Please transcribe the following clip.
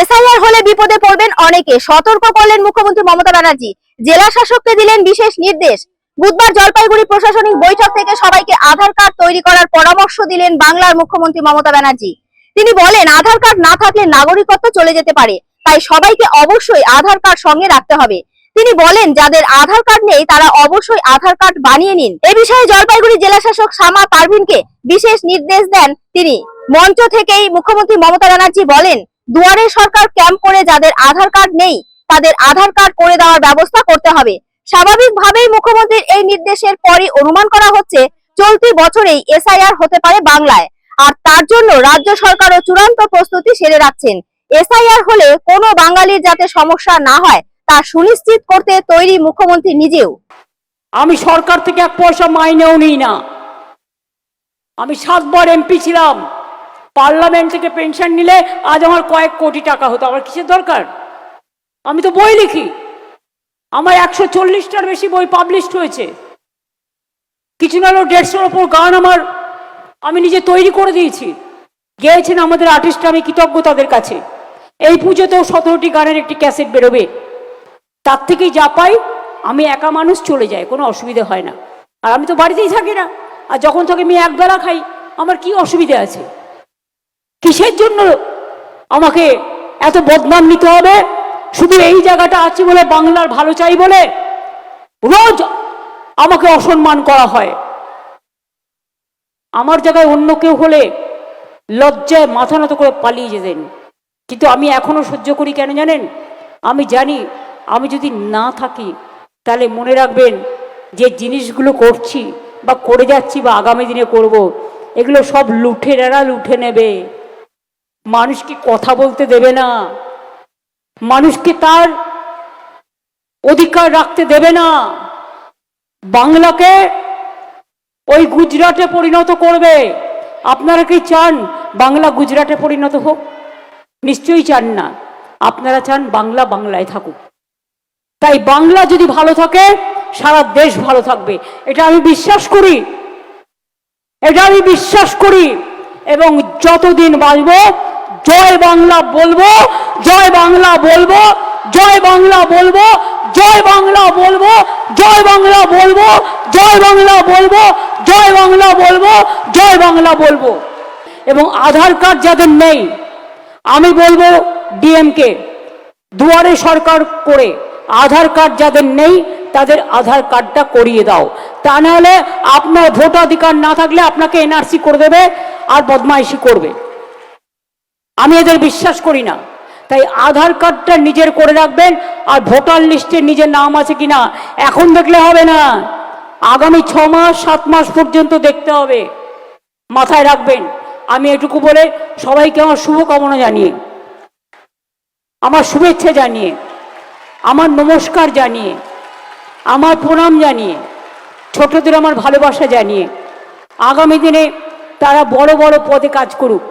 SIR হলে বিপদে পড়বেন অনেকে। সতর্ক করলেন মুখ্যমন্ত্রী মমতা ব্যানার্জি। জেলা শাসককে দিলেন বিশেষ নির্দেশ। বুধবার জলপাইগুড়ি প্রশাসনিক বৈঠক থেকে সবাইকে আধার কার্ড তৈরি করার পরামর্শ দিলেন বাংলার মুখ্যমন্ত্রী মমতা ব্যানার্জি। তিনি বলেন, আধার কার্ড না থাকলে নাগরিকত্ব চলে যেতে পারে। তাই সবাইকে অবশ্যই আধার কার্ড সঙ্গে রাখতে হবে। তিনি বলেন, যাদের আধার কার্ড নেই, তারা অবশ্যই আধার কার্ড বানিয়ে নিন। এ বিষয়ে জলপাইগুড়ি জেলা শাসক শামা পারভিনকে বিশেষ নির্দেশ দেন তিনি। মঞ্চ থেকেই মুখ্যমন্ত্রী মমতা ব্যানার্জি বলেন দুয়ারে সরকার ক্যাম্প করে যাদের আধার কার্ড নেই, তাদের আধার কার্ড করে দেওয়ার ব্যবস্থা করতে হবে। স্বাভাবিকভাবেই মুখ্যমন্ত্রীর এই নির্দেশের পরই অনুমান করা হচ্ছে, চলতি বছরেই এসআইআর হতে পারে বাংলায়। আর তার জন্য রাজ্য সরকারও চূড়ান্ত প্রস্তুতি সেরে রাখছেন। এসআইআর হলে কোনো বাঙালির যাতে সমস্যা না হয়, তা সুনিশ্চিত করতে তৈরি মুখ্যমন্ত্রী নিজেও। আমি সরকার থেকে এক পয়সা মাইনেও নিই না। আমি সাতবার এমপি ছিলাম। পার্লামেন্ট থেকে পেনশন নিলে আজ আমার কয়েক কোটি টাকা হতো। আমার কিসের দরকার? আমি তো বই লিখি। আমার একশো চল্লিশটার বেশি বই পাবলিশড হয়েছে। কিছু না হলেও দেড়শোর ওপর গান আমার, আমি নিজে তৈরি করে দিয়েছি। গেয়েছেন আমাদের আর্টিস্ট আমি কৃতজ্ঞ তাদের কাছে। এই পুজোতেও সতেরোটি গানের একটি ক্যাসেট বেরোবে। তার থেকেই যা পাই, আমি একা মানুষ চলে যায় কোনো অসুবিধে হয় না। আর আমি তো বাড়িতেই থাকি না। আর যখন থাকি আমি একবেলা খাই, আমার কি অসুবিধে আছে? কিসের জন্য আমাকে এত বদনাম নিতে হবে? শুধু এই জায়গাটা আছে বলে, বাংলার ভালো চাই বলে রোজ আমাকে অসম্মান করা হয়। আমার জায়গায় অন্য কেউ হলে লজ্জায় মাথা নত করে পালিয়ে যেতেন। কিন্তু আমি এখনও সহ্য করি কেন জানেন? আমি জানি, আমি যদি না থাকি, তাহলে মনে রাখবেন যে জিনিসগুলো করছি বা করে যাচ্ছি বা আগামী দিনে করব। এগুলো সব লুঠেরা লুঠে নেবে। মানুষকে কথা বলতে দেবে না? মানুষকে তার অধিকার রাখতে দেবে না? বাংলাকে ওই গুজরাটে পরিণত করবে। আপনারা কি চান বাংলা গুজরাটে পরিণত হোক? নিশ্চয়ই চান না। আপনারা চান বাংলা বাংলায় থাকুক। তাই বাংলা যদি ভালো থাকে, সারা দেশ ভালো থাকবে। এটা আমি বিশ্বাস করি। এটা আমি বিশ্বাস করি। এবং যতদিন বাঁচব জয় বাংলা বলব, জয় বাংলা বলব, জয় বাংলা বলব, জয় বাংলা বলব, জয় বাংলা বলব, জয় বাংলা বলব, জয় বাংলা বলব, জয় বাংলা বলব। এবং আধার কার্ড যাদের নেই, আমি বলব ডিএমকে, দুয়ারে সরকার করে আধার কার্ড যাদের নেই, তাদের আধার কার্ডটা করিয়ে দাও। তা নাহলে আপনার ভোটাধিকার না থাকলে আপনাকে এনআরসি করে দেবে আর বদমাইশি করবে। আমি এদের বিশ্বাস করি না। তাই আধার কার্ডটা নিজের করে রাখবেন আর ভোটার লিস্টে নিজের নাম আছে কিনা এখন দেখলে হবে না। আগামী ছ মাস, সাত মাস পর্যন্ত দেখতে হবে। মাথায় রাখবেন। আমি এটুকু বলে সবাইকে আমার শুভকামনা জানিয়ে, আমার শুভেচ্ছা জানিয়ে, আমার নমস্কার জানিয়ে, আমার প্রণাম জানিয়ে, ছোটদের আমার ভালোবাসা জানিয়ে, আগামী দিনে তারা বড় বড় পদে কাজ করুক।